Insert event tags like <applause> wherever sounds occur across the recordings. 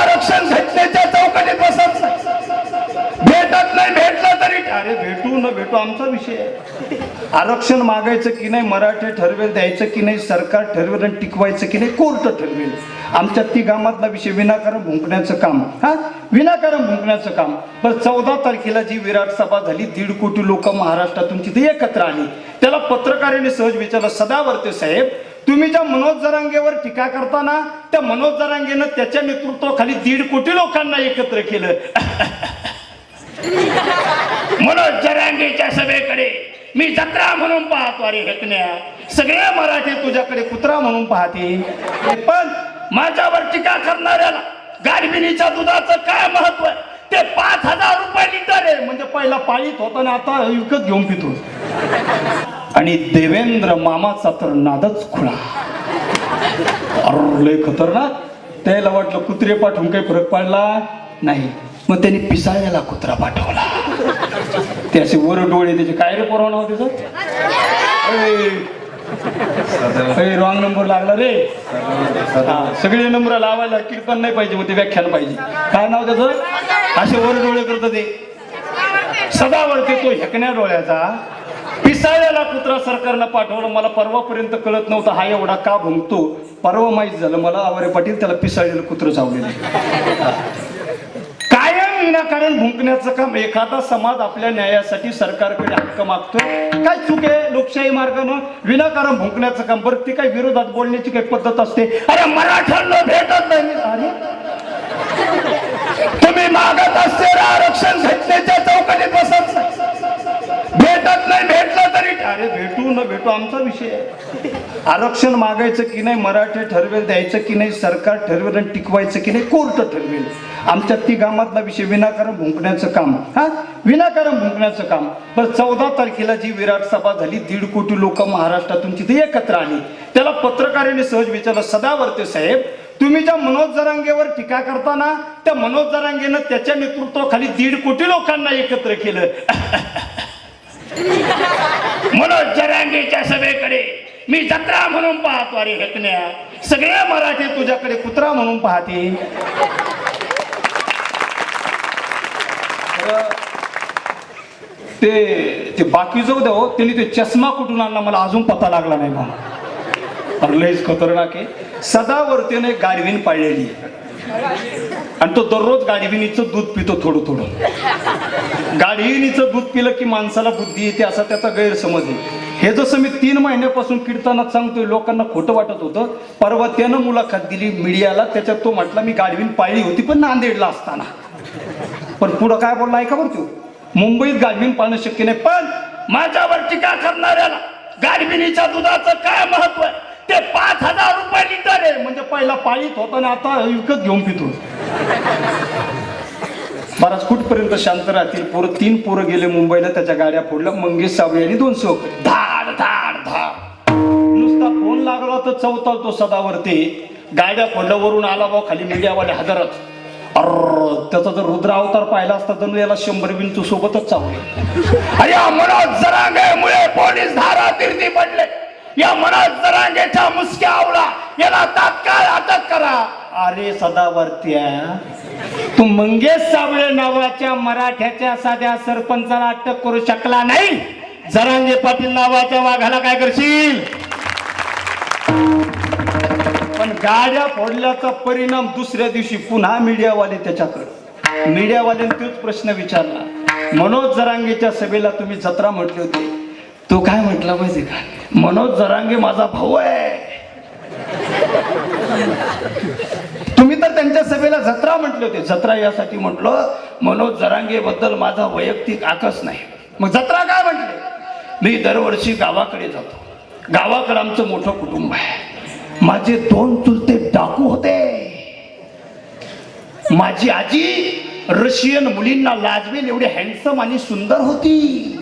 आरक्षण घटनेच्या चौकटीत बसत नाही भेटत नाही भेटलं तरी. अरे भेटू न भेटू आमचा विषय आहे. आरक्षण मागायचं की नाही मराठी ठरवेल द्यायचं की नाही सरकार ठरवेल आणि टिकवायचं की नाही कोर्ट ठरवेल. आमच्या तिघामातला विषय विनाकारण भुंकण्याचं काम. हा? विनाकारण भुंकण्याचं काम. पण चौदा तारखेला जी विराट सभा झाली दीड कोटी लोक महाराष्ट्रातून तिथे एकत्र आली. त्याला पत्रकारांनी सहज विचारलं सदावर्ते साहेब तुम्ही ज्या मनोज जरांगेवर टीका करताना त्या मनोज जरांगेनं त्याच्या नेतृत्वाखाली दीड कोटी लोकांना एकत्र केलं. <laughs> मनोज जरांगेच्या सभेकडे मी जत्रा म्हणून पाहतो अरे हेकण्या. सगळे मराठी तुझ्याकडे कुत्रा म्हणून पाहते. पण माझ्यावर टीका करणाऱ्याला गाडबिनीच्या दुधाचं काय महत्त्व आहे? ते पाच हजार रुपये लिटर आहे. म्हणजे पहिला पाळीत होता आणि आता विकत घेऊन पितो. आणि देवेंद्र मामाचा तर नादच खुळा. अरे लय खतरनाक. त्याला वाटलं कुत्रे पाठवून काही फरक पडला नाही. मग त्यांनी पिसाळ्याला कुत्रा पाठवला. ते असे वर डोळे त्याचे काय रे परवाना होते सर रॉंग नंबर लागला रे. सगळे नंबर लावायला कीर्तन नाही पाहिजे मग ते व्याख्यान पाहिजे. काय नाव त्याचं? असे वर डोळे करत ते. सदावरती तो हेकण्या डोळ्याचा. पिसाळ्याला कुत्रा सरकारनं पाठवलं मला परवापर्यंत कळत नव्हतं. हा एवढा का भुंकतो? परवा माहीत झालं मला आवारे पाटील त्याला पिसाळलेलं कुत्रं चावलेलं कायम विनाकारण भुंकण्याचं काम एखादा समाज आपल्या न्यायासाठी सरकारकडे हक्क मागतोय. काय चूक आहे लोकशाही मार्गानं? विनाकारण भुंकण्याचं काम. बरं ती काही विरोधात बोलण्याची काही पद्धत असते? अरे मराठ्यांना भेटत नाही. अरे? तुम्ही मागत असलेलं आरक्षण घटनेच्या चौकटीत बसत नाही. भेटत नाही भेटलं तरी. अरे भेटू न भेटू आमचा विषय आहे. आरक्षण मागायचं की नाही मराठी ठरवेल द्यायचं की नाही सरकार ठरवेल आणि टिकवायचं की नाही कोर्ट ठरवेल. आमच्या तिघामातला विषय विनाकारण भुंकण्याचं काम. हा? विनाकारण भुंकण्याचं काम. पण चौदा तारखेला जी विराट सभा झाली दीड कोटी लोक महाराष्ट्रातून तिथे एकत्र आली. त्याला पत्रकारांनी सहज विचारलं सदावर्ते साहेब तुम्ही ज्या मनोज जरांगेवर टीका करताना त्या मनोज जरांगेनं त्याच्या नेतृत्वाखाली दीड कोटी लोकांना एकत्र केलं. <laughs> मनोज जरांगेच्या सभेकडे मी जत्रा म्हणून पाहतो. अरे हेकण्या सगळे मराठी तुझ्याकडे कुत्रा म्हणून पाहते. ते ते बाकी जाऊ द्या हो. त्यांनी ते चष्मा कुठून आणला मला अजून पता लागला नाही मला अरे लयच खतरनाक आहे. सदावर्तीने गाडवीन पाळलेली आणि तो दररोज गाडविणीचं दूध पितो थोडं थोडं गाढिणीचं दूध पिलं की माणसाला बुद्धी येते असा त्याचा गैरसमज आहे. हे जसं मी तीन महिन्यापासून कीर्तनात सांगतोय लोकांना खोटं वाटत होतं. परवा त्यानं मुलाखत दिली मीडियाला त्याच्यात तो म्हटला मी गाडवीन पाळली होती पण नांदेडला असताना. पण पुढं काय बोलला ऐका बरं तू. मुंबईत गाडवीन पाळणं शक्य नाही पण माझ्यावर टीका करणाऱ्याला गाडविणीच्या दुधाचं काय महत्त्व आहे? ते पाच हजार रुपये लिटर आहे. म्हणजे पहिला पाळीत होता आणि आता विकत घेऊन पितो बराच कुठपर्यंत शांत राहतील? पोर तीन पोरं गेले मुंबईला त्याच्या गाड्या फोडल्या. मंगेश साबळे यांनी दोन सोक धाड धाड धाड. नुसता फोन लागला तर चौथा तो सदावरती. गाड्या फोडल्या वरून आला भाऊ खाली मीडियावाले हजरच अर त्याचा जर रुद्र अवतार पाहिला असता तर याला शंभर बिंदू सोबतच चावले. अरे या मनोज जरांगेमुळे पोलीस धारा तिरती पडले. या मनोज जरांगेच्या मुसक्या आवडा याला तात्काळ अटक करा. अरे सदावर्त्या तू मंगेश साबळे नावाच्या मराठ्याच्या साध्या सरपंचाला अटक करू शकला नाही. जरांगे पाटील नावाच्या वाघाला काय करशील? पण गाड्या फोडल्याचा परिणाम दुसऱ्या दिवशी पुन्हा मीडियावाले त्याच्याकडे. मीडियावाल्याने तोच प्रश्न विचारला. मनोज जरांगेच्या सभेला तुम्ही जत्रा म्हटली होती. तो काय म्हटला माहिती का? मनोज जरांगे माझा भाऊ आहे. तुम्ही तर त्यांच्या सभेला जत्रा म्हटले होते. जत्रा यासाठी म्हटलं मनोज जरांगेबद्दल माझा वैयक्तिक आकस नाही. मग जत्रा काय म्हटले? मी दरवर्षी गावाकडे जातो. गावाकडे आमचं मोठं कुटुंब आहे. माझे दोन चुलते डाकू होते. माझी आजी रशियन मुलींना लाजवेल एवढी हँडसम आणि सुंदर होती.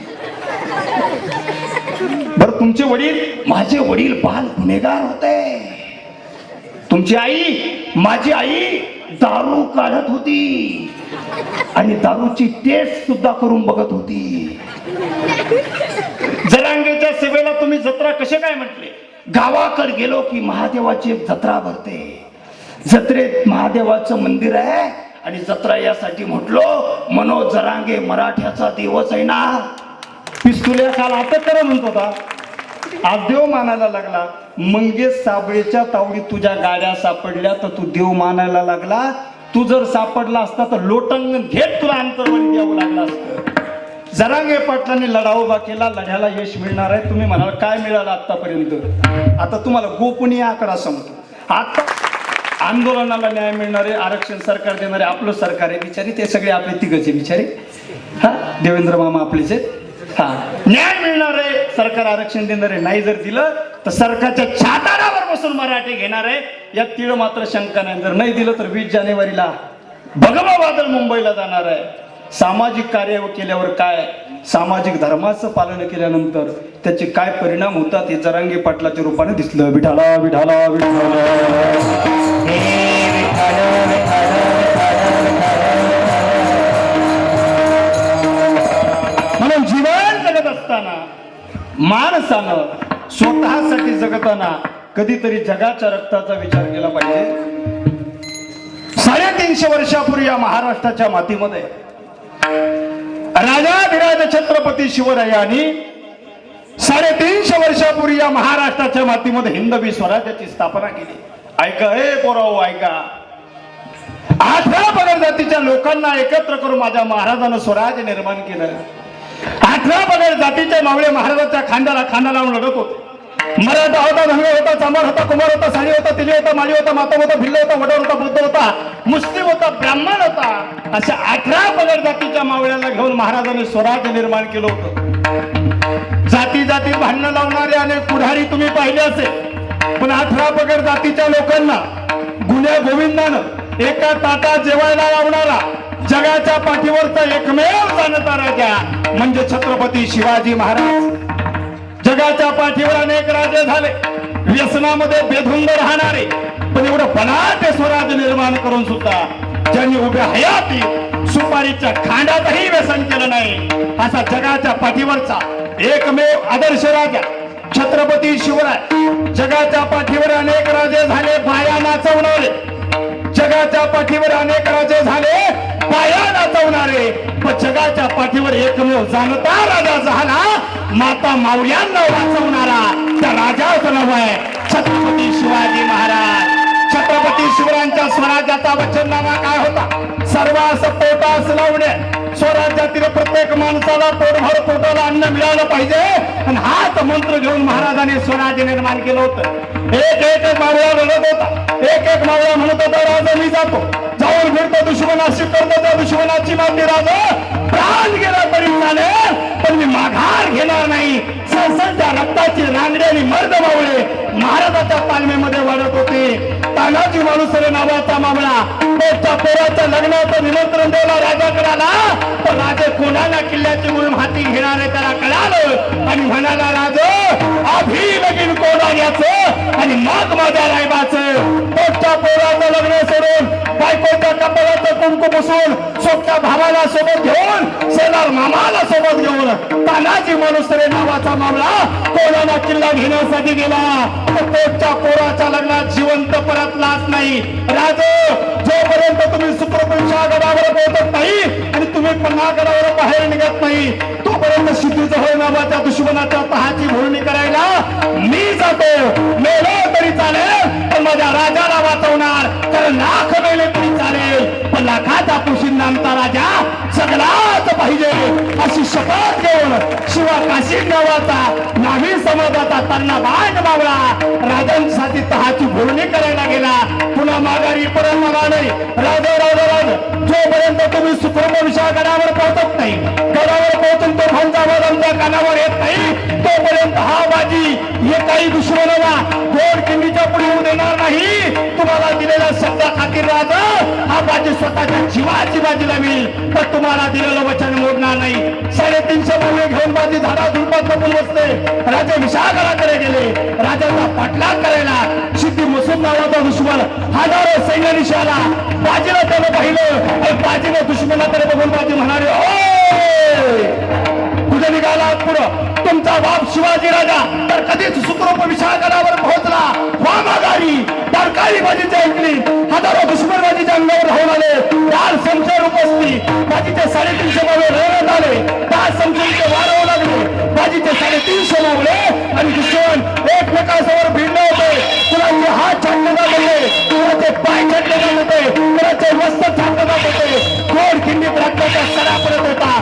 बर तुमचे वडील? माझे वडील बाल गुन्हेगार होते. तुमची आई? माझी आई दारू काढत होती. आणि दारूची टेस्ट सुद्धा करून बघत होती. जरांगेच्या सेवेला तुम्ही जत्रा कसे काय म्हटले? गावाकडे गेलो की महादेवाची जत्रा भरते. जत्रेत महादेवाचं मंदिर आहे. आणि जत्रा यासाठी म्हटलो मनोज जरांगे मराठ्याचा देवच आहे ना. पिस्तुल्या काल आता करा म्हणत होता. आज देव मानायला लागला. मंगेश साबळेच्या तावडीत तुझ्या गाड्या सापडल्या तर तू देव मानायला लागला. तू जर सापडला असता तर लोटांगण घेत तुला अंतर्वणी द्यावं लागलं असतं. जरांगे पाटलांनी लढा उभा केला लढ्याला यश मिळणार आहे. तुम्ही म्हणाल काय मिळालं आतापर्यंत आता तुम्हाला गोपनीय आकडा सांगतो आता आंदोलनाला न्याय मिळणारे आरक्षण सरकार देणारे आपलं सरकार आहे. बिचारी ते सगळे आपले तिघचे बिचारे. हा? देवेंद्र मामा आपलेच आहेत. हा. न्याय मिळणार आहे. सरकार आरक्षण देणार आहे नाही जर दिलं तर सरकारच्या छाताडावर बसून मराठी घेणार आहे. यात तिळ मात्र शंका नाही. जर नाही दिलं तर वीस जानेवारीला भगवा वादळ मुंबईला जाणार आहे. सामाजिक कार्य केल्यावर काय? सामाजिक धर्माचं पालन केल्यानंतर त्याचे काय परिणाम होतात हे जरांगे पाटलाच्या रूपाने दिसलं. विठाला विठाला म्हणून जीवन जगत असताना माणसानं स्वतःसाठी जगताना कधीतरी जगाच्या रक्ताचा विचार केला पाहिजे. साडेतीनशे वर्षापूर्वी या महाराष्ट्राच्या मातीमध्ये राजाधिराज छत्रपती शिवरायांनी साडेतीनशे वर्षापूर्वी या महाराष्ट्राच्या मातीमध्ये हिंदवी स्वराज्याची स्थापना केली. ऐका हे पोराव ऐका. आठव्या पगड जातीच्या लोकांना एकत्र करून माझ्या महाराजानं स्वराज्य निर्माण केलं. अठरा पगड जातीचे मावळे महाराजाच्या खांद्याला खांदा लावून लढत होते. मराठा होता धनगर होता चांभार होता कुमार होता साडी होता तिली होता माळी होता माता होता भिल्ल होता वडर होता बुद्ध होता मुस्लिम होता ब्राह्मण होता. अशा अठरा पगड जातीच्या मावळ्याला घेऊन महाराजांनी स्वराज्य निर्माण केलं होतं. जाती जाती भांडणं लावणारे अनेक पुढारी तुम्ही पाहिले असेल. पण अठरा पगड जातीच्या लोकांना गुन्ह्या गोविंदानं एका ताटा जेवायला लावणारा जगाच्या पाठीवरचा एकमेव जाणता राजा म्हणजे छत्रपती शिवाजी महाराज. जगाच्या पाठीवर अनेक राजे झाले. व्यसनामध्ये बेधुंद राहणारे. पण एवढं बलाढ्य स्वराज निर्माण करून सुद्धा ज्यांनी उभ्या हयातीत सुपारीच्या खांडातही व्यसन केलं नाही असा जगाच्या पाठीवरचा एकमेव आदर्श राजा छत्रपती शिवराय. जगाच्या पाठीवर अनेक राजे झाले बाया नाचवणारे. जगाच्या पाठीवर अनेक राजे झाले पाया नाचवणारे पण जगाच्या पाठीवर एकमेव जाणता राजा झाला. माता मावळ्यांना वाचवणारा त्या राजाचं नाव आहे छत्रपती शिवाजी महाराज. छत्रपती शिवरायांच्या स्वराज्याचा वचननामा काय होता? सर्वांस पोटास लावणे. स्वराज्यातील प्रत्येक माणसाला पोटभर पोटाला अन्न मिळालं पाहिजे. आणि हाच मंत्र घेऊन महाराजांनी स्वराज्य निर्माण केलं होतं. एक एक मावळा म्हणत होता. एक एक मावळा म्हणत होता राजा मी जातो. जाऊन फिरतो दुश्मनाशी करतो त्या दुश्मनाची मागणी राजा प्राण गेला तरी चालेल पण मी माघार घेणार नाही। संसांच्या रक्ताची रांगडी आणि मर्द मावळे महाराजाच्या तालमीमध्ये वाढत होते. तानाजी माणूसरे नावाचा मामला. त्याच्या पोराच्या लग्नाचं निमंत्रण द्यायला राजाकडे आला. तर राजे कोणाला किल्ल्याची म्हणून हाती घेणारे त्याला कळालं. आणि म्हणाला राज अभि लगीन कोणाल्याचं आणि मग माझ्या रायबाचं. त्याच्या पोराचं लग्न सोडून बायकोच्या कपाळाचं कुंकू पुसून सोबत्या भावाला सोबत घेऊन सेनार मामाला सोबत घेऊन तानाजी माणूसरे नावाचा मामला कोणाला किल्ला घेण्यासाठी गेला? तर पोटच्या पोराच्या लग्नात जिवंत परतलाच नाही. राज जोपर्यंत तुम्ही सुप्रपुरुषा गडावर पोहोचत नाही आणि तुम्ही पन्हा गडावर बाहेर निघत नाही तोपर्यंत सिद्धूचं होय नावाच्या दुश्मनाच्या तहाची भोळणी करायला मी जातो. मेलो तरी चालेल पण माझ्या राजाला वाचवणार. तर लाख मेले तरी चालेल. पण लाखाचा पुशींना आमचा राजा अशी शपथ घेऊन शिवा काशी गावाचा नावी समाजाचा त्यांना बाग बावळा राजांसाठी तहाची भोरणी करायला गेला. पुन्हा माघारी परत मागा नाही राजा राजा राज जोपर्यंत तुम्ही सुखरूप विषयागडावर पोहोचत नाही गडावर पोहोचून तो भांजावर आमच्या कानावर येत नाही तोपर्यंत हा बाजी हे काही दुश्मन तुम्हाला खातीर राजा हा बाजी स्वतःच्या जीवाची बाजी लावेल. पण तुम्हाला दिलेलं वचन मोडणार नाही. साडेतीनशे मुले घेऊन बाजी झाडा झुडपात बघून बसते राजे विशाळगडाकडे गेले. राजाचा पाठलाग करायला सिद्धी मसूद नावाचा दुश्मन हजारो सैन्य निशाला बाजीला त्यानं पाहिलं. आणि बाजीने दुश्मनाकडे बघून बाजी म्हणाले ओ भुज निघाला पुढं. तुमचा बाप शिवाजी राजा तर कधीच सुखरूप विशाखरावर पोहोचला. वामागारी तरकारी बाजीच्या ऐकली हजारो दुश्मन बाजीच्या अंगावर राहून आले. दाल संचार उपस्थिती. बाजीचे साडेतीनशे बावे रवण्यात आले. दाल संचारीचे वाढवू लागले. बाजीचे साडेतीनशे मावले आणि दुश्मन एकमेकांसमोर भिडले होते. तुला कुणाचे हात छाटले जात होते. ते पाय छाटले जात होते. तुला ते वस्त्र छाटले जात होते. कोण किंमत रक्ताचा सरापरत होता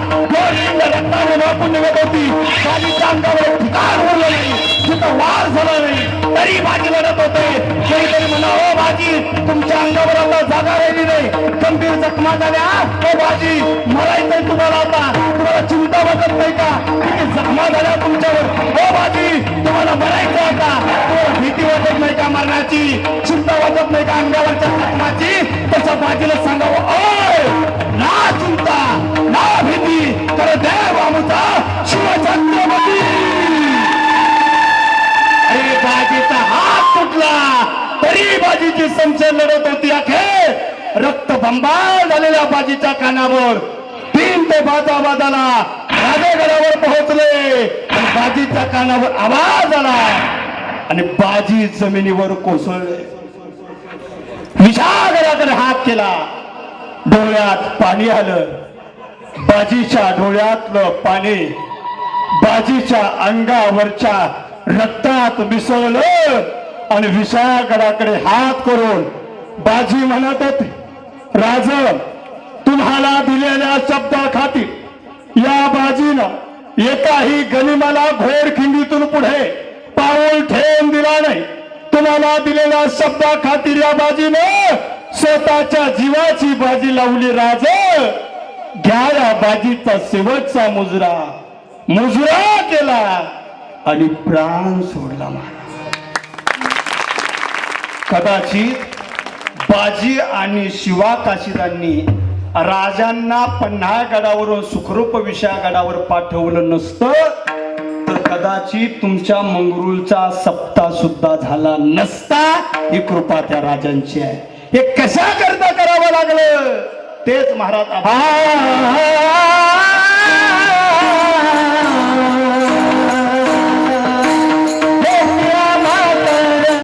खिंड रक्ताने निघत होती. बाजीच्या अंगावर ठिकाण उरलं नाही. तिथं वार झाला नाही तरी बाजी लढत होते. कोणीतरी म्हणा ओ बाजी तुमच्या अंगावर आता जागा राहिली नाही. गंभीर जखमा झाल्या. ओ बाजी मरायचंय तुम्हाला आता. तुम्हाला चिंता वाटत नाही का? किती जखमा झाल्या तुमच्यावर? ओ बाजी तुम्हाला मरायचं आता. तुम्हाला भीती वाटत नाही का मरणाची? चिंता वाटत नाही का अंगावरच्या जखमाची? तसं बाजीला सांगावं ओय ना तरी बाजीची संशय लढत होती अखेर. रक्त बंबाळ झालेल्या बाजीच्या कानावर. तीन ते बाजा बाजाला राजेगडावर पोहोचले बाजीच्या कानावर आवाज आला. आणि बाजी जमिनीवर कोसळले. विशागराकडे हात केला. डोळ्यात पाणी आलं. बाजीच्या डोळ्यातलं पाणी बाजीच्या अंगावरच्या रक्तात मिसळलं. आणि विषयागडाकडे हात करून बाजी म्हणत होते राज तुम्हाला दिलेल्या शब्दाखातीर या बाजीनं एकाही गनिमाला घोड खिंडीतून पुढे पाऊल ठेवून दिला नाही. तुम्हाला दिलेल्या शब्दा खातीर या बाजीनं स्वतःच्या जीवाची बाजी लावली राज घ्या या बाजीचा शेवटचा मुजरा मुजरा केला आणि प्राण सोडला मला. कदाचित बाजी आणि शिवा काशीदांनी राजांना पन्हाळगडावरून सुखरूप विशागडावर पाठवलं नसतं तर कदाचित तुमच्या मंगरुळचा सप्ताह सुद्धा झाला नसता. ही कृपा त्या राजांची आहे. हे कशा करता करावं लागलं? तेच महाराज आभार.